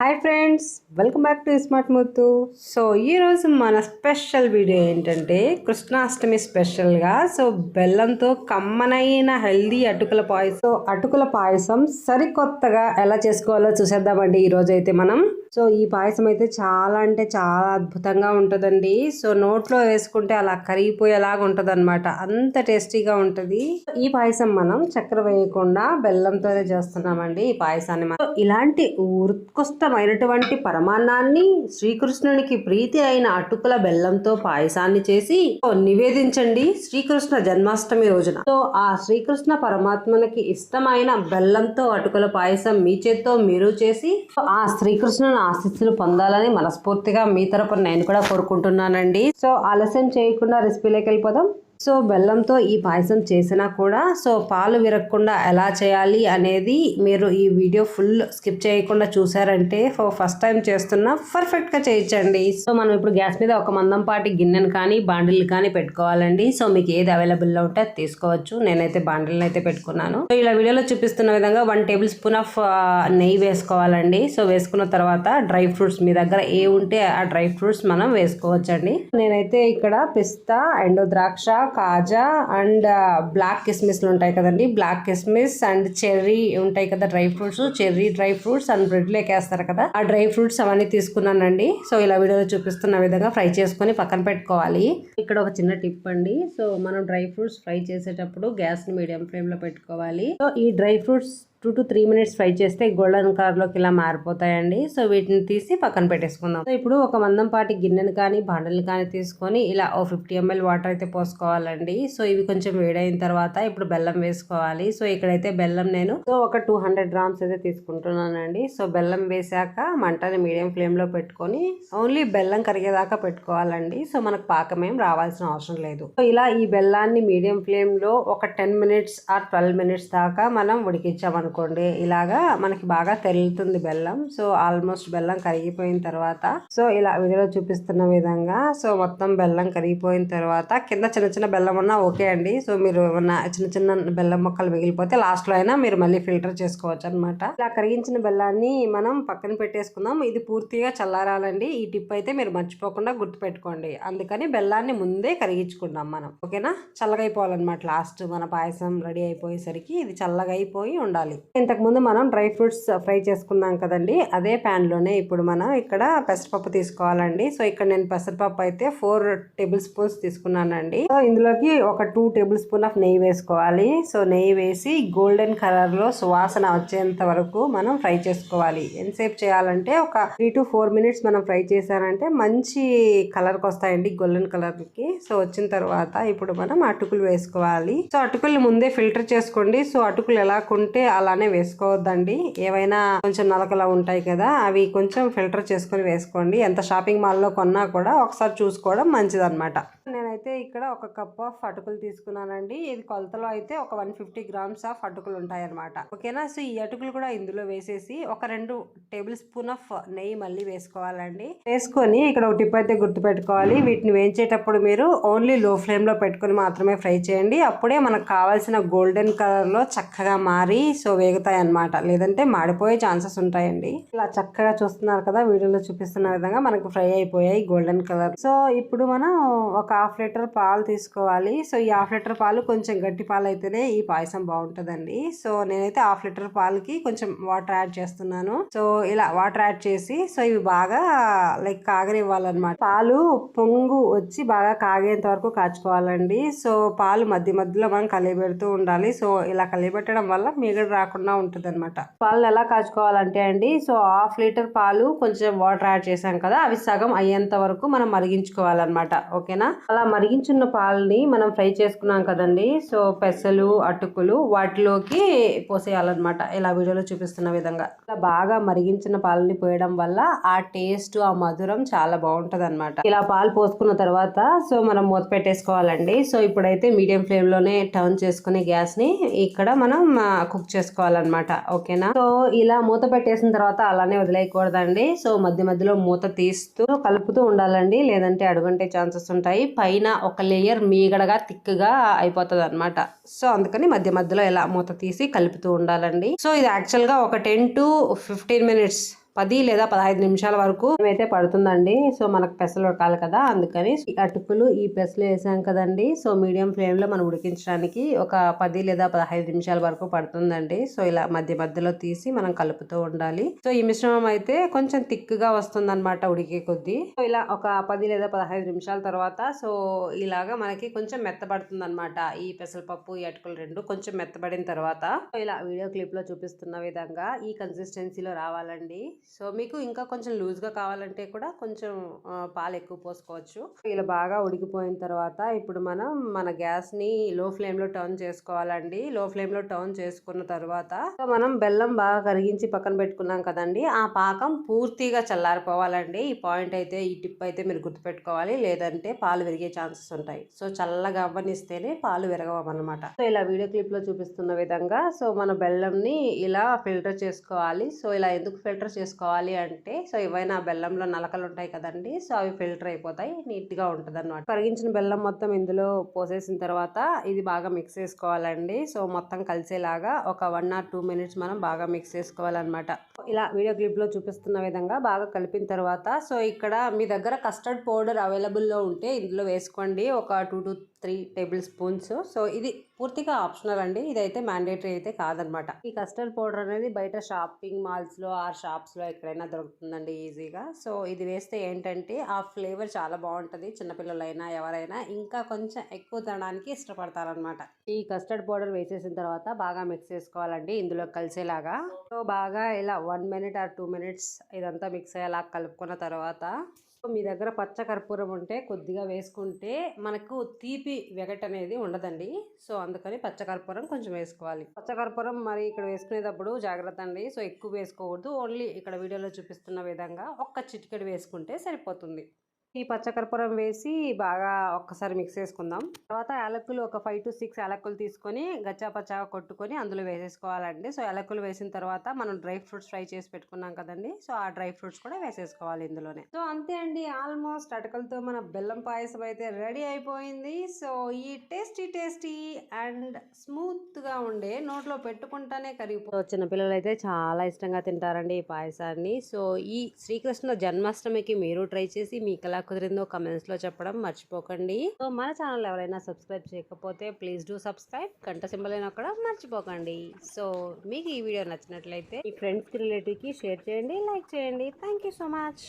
Hi, friends welcome back to smart Muthu. So ఈ రోజు మన స్పెషల్ వీడియో ఏంటంటే కృష్ణాష్టమి స్పెషల్గా సో బెల్లంతో కమ్మనైన హెల్దీ అటుకుల పాయసం. అటుకుల పాయసం సరికొత్తగా ఎలా చేసుకోవాలో చూసేద్దామండి ఈ అయితే మనం. సో ఈ పాయసం అయితే చాలా అంటే చాలా అద్భుతంగా ఉంటుందండి. సో నోట్లో వేసుకుంటే అలా కరిగిపోయేలాగా ఉంటుంది అనమాట అంత టేస్టీగా ఉంటుంది. ఈ పాయసం మనం చక్కెర వేయకుండా బెల్లంతోనే చేస్తున్నామండి ఈ పాయసాన్ని మనం. ఉత్కృష్టమైన అయినటువంటి పరమాన్నాన్ని శ్రీకృష్ణునికి ప్రీతి అయిన అటుకుల బెల్లంతో పాయసాన్ని చేసి నివేదించండి శ్రీకృష్ణ జన్మాష్టమి రోజున. సో ఆ శ్రీకృష్ణ పరమాత్మనికి ఇష్టమైన బెల్లంతో అటుకుల పాయసం మీ చేత్తో మీరు చేసి ఆ శ్రీకృష్ణుని ఆశీస్సులు పొందాలని మనస్ఫూర్తిగా మీ తరపున నేను కూడా కోరుకుంటున్నానండి. సో ఆలస్యం చేయకుండా రెసిపీలోకి వెళ్ళిపోదాం. సో బెల్లంతో ఈ పాయసం చేసినా కూడా సో పాలు విరగకుండా ఎలా చేయాలి అనేది మీరు ఈ వీడియో ఫుల్ స్కిప్ చేయకుండా చూసారంటే ఫస్ట్ టైం చేస్తున్నా పర్ఫెక్ట్గా చేయించండి. సో మనం ఇప్పుడు గ్యాస్ మీద ఒక మందంపాటి గిన్నెను కానీ బాండిల్ని కానీ పెట్టుకోవాలండి. సో మీకు ఏది అవైలబుల్లో ఉంటే అది తీసుకోవచ్చు. నేనైతే బాండిల్ని అయితే పెట్టుకున్నాను. సో ఇలా వీడియోలో చూపిస్తున్న విధంగా వన్ టేబుల్ స్పూన్ ఆఫ్ నెయ్యి వేసుకోవాలండి. సో వేసుకున్న తర్వాత డ్రై ఫ్రూట్స్ మీ దగ్గర ఏ ఉంటే ఆ డ్రై ఫ్రూట్స్ మనం వేసుకోవచ్చండి. నేనైతే ఇక్కడ పిస్తా అండ్ ద్రాక్ష కాజా అండ్ బ్లాక్ కిస్మిస్లు ఉంటాయి కదండి. బ్లాక్ కిస్మిస్ అండ్ చెర్రీ ఉంటాయి కదా dry fruits. Cherry dry fruits and bread లేకేస్తారు కదా. ఆ డ్రై ఫ్రూట్స్ అవన్నీ తీసుకున్నానండి. సో ఇలా వీడియోలో చూపిస్తున్న విధంగా ఫ్రై చేసుకొని పక్కన పెట్టుకోవాలి. ఇక్కడ ఒక చిన్న టిప్ అండి. సో మనం డ్రై ఫ్రూట్స్ ఫ్రై చేసేటప్పుడు గ్యాస్ని మీడియం ఫ్లేమ్లో పెట్టుకోవాలి. సో ఈ dry fruits two to three minutes fry చేస్తే గోల్డెన్ కలర్లోకి ఇలా మారిపోతాయండి. సో వీటిని తీసి పక్కన పెట్టేసుకుందాం. సో ఇప్పుడు ఒక మందంపాటి గిన్నెను కానీ బండలు కానీ తీసుకొని ఇలా ఓ ఫిఫ్టీ ఎంఎల్ వాటర్ అయితే పోసుకోవాలండి. సో ఇవి కొంచెం వేడైన తర్వాత ఇప్పుడు బెల్లం వేసుకోవాలి. సో ఇక్కడైతే బెల్లం నేను సో ఒక టూ హండ్రెడ్ గ్రామ్స్ అయితే తీసుకుంటున్నానండి. సో బెల్లం వేసాక మంటని మీడియం ఫ్లేమ్లో పెట్టుకొని ఓన్లీ బెల్లం కరిగేదాకా పెట్టుకోవాలండి. సో మనకు పాకం ఏం రావాల్సిన అవసరం లేదు. సో ఇలా ఈ బెల్లాన్ని మీడియం ఫ్లేమ్లో ఒక ten minutes or twelve minutes దాకా మనం అనుకోండి. ఇలాగా మనకి బాగా తెల్లుతుంది బెల్లం. సో ఆల్మోస్ట్ బెల్లం కరిగిపోయిన తర్వాత సో ఇలా వీడియోలో చూపిస్తున్న విధంగా సో మొత్తం బెల్లం కరిగిపోయిన తర్వాత కింద చిన్న చిన్న బెల్లం ఉన్నా ఓకే అండి. సో మీరు ఏమన్నా చిన్న చిన్న బెల్లం మొక్కలు మిగిలిపోతే లాస్ట్లో అయినా మీరు మళ్ళీ ఫిల్టర్ చేసుకోవచ్చు అనమాట ఇలా కరిగించిన బెల్లాన్ని మనం పక్కన పెట్టేసుకుందాం. ఇది పూర్తిగా చల్లారాలండి. ఈ టిప్ అయితే మీరు మర్చిపోకుండా గుర్తుపెట్టుకోండి. అందుకని బెల్లాన్ని ముందే కరిగించుకుందాం మనం. ఓకేనా? చల్లగా అయిపోవాలన్నమాట లాస్ట్. మన పాయసం రెడీ అయిపోయేసరికి ఇది చల్లగా అయిపోయి ఉండాలి. ఇంతకు ముందు మనం డ్రై ఫ్రూట్స్ ఫ్రై చేసుకున్నాం కదండి. అదే ప్యాన్లోనే లోనే ఇప్పుడు మనం ఇక్కడ పెసరపప్పు తీసుకోవాలండి. సో ఇక్కడ నేను పెసరపప్పు అయితే ఫోర్ టేబుల్ స్పూన్స్ తీసుకున్నానండి. సో ఇందులోకి ఒక టూ టేబుల్ స్పూన్ ఆఫ్ నెయ్యి వేసుకోవాలి. సో నెయ్యి వేసి గోల్డెన్ కలర్లో సువాసన వచ్చేంత వరకు మనం ఫ్రై చేసుకోవాలి. ఎంతసేపు చేయాలంటే ఒక త్రీ టు ఫోర్ మినిట్స్ మనం ఫ్రై చేశారంటే మంచి కలర్కి వస్తాయండి గోల్డెన్ కలర్కి సో వచ్చిన తర్వాత ఇప్పుడు మనం అటుకులు వేసుకోవాలి. సో అటుకులు ముందే ఫిల్టర్ చేసుకోండి. సో అటుకులు ఎలా కొంటే అలానే వేసుకోవద్దండి. ఏవైనా కొంచెం నలకలా ఉంటాయి కదా అవి కొంచెం ఫిల్టర్ చేసుకొని వేసుకోండి. ఎంత షాపింగ్ మాల్లో కొన్నా కూడా ఒకసారి చూసుకోవడం మంచిదన్నమాట. నేనైతే ఇక్కడ ఒక కప్ ఆఫ్ అటుకులు తీసుకున్నానండి. ఇది కొలతలో అయితే ఒక వన్ ఫిఫ్టీ గ్రామ్స్ ఆఫ్ అటుకులు ఉంటాయన్నమాట. ఓకేనా? సో ఈ అటుకులు కూడా ఇందులో వేసేసి ఒక రెండు టేబుల్ స్పూన్ ఆఫ్ నెయ్యి మళ్ళీ వేసుకోవాలండి. వేసుకొని ఇక్కడ ఒక టిప్ అయితే గుర్తు పెట్టుకోవాలి వీటిని వేయించేటప్పుడు మీరు ఓన్లీ లో ఫ్లేమ్లో పెట్టుకొని మాత్రమే ఫ్రై చేయండి. అప్పుడే మనకు కావాల్సిన గోల్డెన్ కలర్లో చక్కగా మారి సో వేగుతాయి అనమాట లేదంటే మాడిపోయే ఛాన్సెస్ ఉంటాయండి. ఇలా చక్కగా చూస్తున్నారు కదా వీడియోలో చూపిస్తున్న విధంగా మనకు ఫ్రై అయిపోయాయి గోల్డెన్ కలర్. సో ఇప్పుడు మనం ఒక హాఫ్ లీటర్ పాలు తీసుకోవాలి. సో ఈ హాఫ్ లీటర్ పాలు కొంచెం గట్టి పాలు అయితేనే ఈ పాయసం బాగుంటుందండి. సో నేనైతే హాఫ్ లీటర్ పాలకి కొంచెం వాటర్ యాడ్ చేస్తున్నాను. సో ఇలా వాటర్ యాడ్ చేసి సో ఇవి బాగా లైక్ కాగనివ్వాలన్నమాట. పాలు పొంగు వచ్చి బాగా కాగేంత వరకు కాచుకోవాలండి. సో పాలు మధ్య మధ్యలో మనం కలియబెడుతూ ఉండాలి. సో ఇలా కలియబెట్టడం వల్ల మిగడు రాకుండా ఉంటుంది అనమాట పాలు ఎలా కాచుకోవాలంటే అండి సో హాఫ్ లీటర్ పాలు కొంచెం వాటర్ యాడ్ చేసాం కదా అవి సగం అయ్యేంత వరకు మనం మరిగించుకోవాలన్నమాట. ఓకేనా? అలా మరిగించున్న పాలని మనం ఫ్రై చేసుకున్నాం కదండి. సో పెసలు అటుకులు వాటిలోకి పోసేయాలన్నమాట. ఇలా వీడియోలో చూపిస్తున్న విధంగా. ఇలా బాగా మరిగించిన పాలని పోయడం వల్ల ఆ టేస్ట్ ఆ మధురం చాలా బాగుంటుంది అనమాట ఇలా పాలు పోసుకున్న తర్వాత సో మనం మూత పెట్టేసుకోవాలండి. సో ఇప్పుడైతే మీడియం ఫ్లేమ్లోనే టర్న్ చేసుకుని గ్యాస్ని ఇక్కడ మనం కుక్ చేసుకోవాలన్నమాట. ఓకేనా? సో ఇలా మూత పెట్టేసిన తర్వాత అలానే వదిలేయకూడదండి. సో మధ్య మధ్యలో మూత తీస్తూ కలుపుతూ ఉండాలండి. లేదంటే అడుగుంటే ఛాన్సెస్ ఉంటాయి. పైన ఒక లేయర్ మీగడగా థిక్గా అయిపోతుంది అనమాట సో అందుకని మధ్య మధ్యలో ఇలా మూత తీసి కలుపుతూ ఉండాలండి. సో ఇది యాక్చువల్గా ఒక టెన్ టు ఫిఫ్టీన్ మినిట్స్ పది లేదా పదహైదు నిమిషాల వరకు అయితే పడుతుందండి. సో మనకు పెసలు ఉడకాలి కదా అందుకని ఈ అటుకులు ఈ పెసలు వేసాం కదండి. సో మీడియం ఫ్లేమ్లో మనం ఉడికించడానికి ఒక పది లేదా పదహైదు నిమిషాల వరకు పడుతుందండి. సో ఇలా మధ్య మధ్యలో తీసి మనం కలుపుతూ ఉండాలి. సో ఈ మిశ్రమం అయితే కొంచెం థిక్గా వస్తుంది అనమాట ఉడికే కొద్దీ. సో ఇలా ఒక పది లేదా పదహైదు నిమిషాల తర్వాత సో ఇలాగా మనకి కొంచెం మెత్తబడుతుంది అనమాట ఈ పెసరపప్పు ఈ అటుకులు రెండు కొంచెం మెత్తబడిన తర్వాత. ఇలా వీడియో క్లిప్లో చూపిస్తున్న విధంగా ఈ కన్సిస్టెన్సీలో రావాలండి. సో మీకు ఇంకా కొంచెం లూజ్గా కావాలంటే కూడా కొంచెం పాలు ఎక్కువ పోసుకోవచ్చు. ఇలా బాగా ఉడికిపోయిన తర్వాత ఇప్పుడు మనం మన గ్యాస్ని లో ఫ్లేమ్లో టర్న్ చేసుకోవాలండి. లో ఫ్లేమ్లో టర్న్ చేసుకున్న తర్వాత సో మనం బెల్లం బాగా కరిగించి పక్కన పెట్టుకున్నాం కదండి. ఆ పాకం పూర్తిగా చల్లారిపోవాలండి. ఈ పాయింట్ అయితే ఈ టిప్ అయితే మీరు గుర్తుపెట్టుకోవాలి. లేదంటే పాలు విరిగే ఛాన్సెస్ ఉంటాయి. సో చల్లగా అవ్వనిస్తేనే పాలు విరగవన్నమాట సో ఇలా వీడియో క్లిప్లో చూపిస్తున్న విధంగా సో మన బెల్లంని ఇలా ఫిల్టర్ చేసుకోవాలి. సో ఇలా ఎందుకు ఫిల్టర్ చేసుకోవాలి అంటే సో ఏవైనా బెల్లంలో నలకలు ఉంటాయి కదండి సో అవి ఫిల్టర్ అయిపోతాయి నీట్గా అనమాట కరిగించిన బెల్లం మొత్తం ఇందులో పోసేసిన తర్వాత ఇది బాగా మిక్స్ చేసుకోవాలండి. సో మొత్తం కలిసేలాగా ఒక వన్ ఆర్ టూ మినిట్స్ మనం బాగా మిక్స్ చేసుకోవాలన్నమాట. ఇలా వీడియో క్లిప్లో చూపిస్తున్న విధంగా బాగా కలిపిన తర్వాత సో ఇక్కడ మీ దగ్గర కస్టర్డ్ పౌడర్ అవైలబుల్లో ఉంటే ఇందులో వేసుకోండి. ఒక two to three tablespoons. So ఇది పూర్తిగా ఆప్షనల్ అండి. ఇదైతే మ్యాండేటరీ అయితే కాదనమాట ఈ కస్టర్డ్ పౌడర్ అనేది బయట షాపింగ్ మాల్స్లో ఆర్ షాప్స్ షాప్స్లో ఎక్కడైనా దొరుకుతుందండి ఈజీగా. సో ఇది వేస్తే ఏంటంటే ఆ ఫ్లేవర్ చాలా బాగుంటుంది. చిన్నపిల్లలైనా ఎవరైనా ఇంకా కొంచెం ఎక్కువ తినడానికి ఇష్టపడతారనమాట. ఈ కస్టర్డ్ పౌడర్ వేసేసిన తర్వాత బాగా మిక్స్ చేసుకోవాలండి ఇందులో కలిసేలాగా. సో బాగా ఇలా one minute or two minutes ఇదంతా మిక్స్ అయ్యేలా కలుపుకున్న తర్వాత మీ దగ్గర పచ్చ కర్పూరం ఉంటే కొద్దిగా వేసుకుంటే మనకు తీపి వెగట్ అనేది ఉండదండి. సో అందుకని పచ్చకర్పూరం కొంచెం వేసుకోవాలి. పచ్చకర్పూరం మరి ఇక్కడ వేసుకునేటప్పుడు జాగ్రత్త అండి. సో ఎక్కువ వేసుకోకూడదు. ఓన్లీ ఇక్కడ వీడియోలో చూపిస్తున్న విధంగా ఒక్క చిటికెడు వేసుకుంటే సరిపోతుంది. ఈ పచ్చకర్పూరం వేసి బాగా ఒక్కసారి మిక్స్ చేసుకుందాం. తర్వాత యాలకులు ఒక ఫైవ్ టు సిక్స్ యాలకులు తీసుకొని గచ్చా పచ్చాగా కొట్టుకొని అందులో వేసేసుకోవాలండి. సో యాలకులు వేసిన తర్వాత మనం డ్రై ఫ్రూట్స్ ఫ్రై చేసి పెట్టుకున్నాం కదండి. సో ఆ డ్రై ఫ్రూట్స్ కూడా వేసేసుకోవాలి ఇందులోనే. సో అంతే అండి. ఆల్మోస్ట్ అటకలతో మన బెల్లం పాయసం అయితే రెడీ అయిపోయింది. సో ఈ టేస్టీ టేస్టీ అండ్ స్మూత్గా ఉండే నోట్లో పెట్టుకుంటానే కరిగిపో చిన్నపిల్లలు అయితే చాలా ఇష్టంగా తింటారండి ఈ పాయసాన్ని. సో ఈ శ్రీకృష్ణ జన్మాష్టమికి మీరు ట్రై చేసి మీకు ఎలా కుదిరిందో కమెంట్స్లో చెప్పడం మర్చిపోకండి. సో మన ఛానల్ ఎవరైనా సబ్స్క్రైబ్ చేయకపోతే ప్లీజ్ డూ సబ్స్క్రైబ్. గంట సింబల్ అయినా కూడా మర్చిపోకండి. సో మీకు ఈ వీడియో నచ్చినట్లయితే మీ ఫ్రెండ్స్ రిలేటివ్కి రిలేటివ్కి షేర్ చేయండి లైక్ చేయండి. Thank you so much.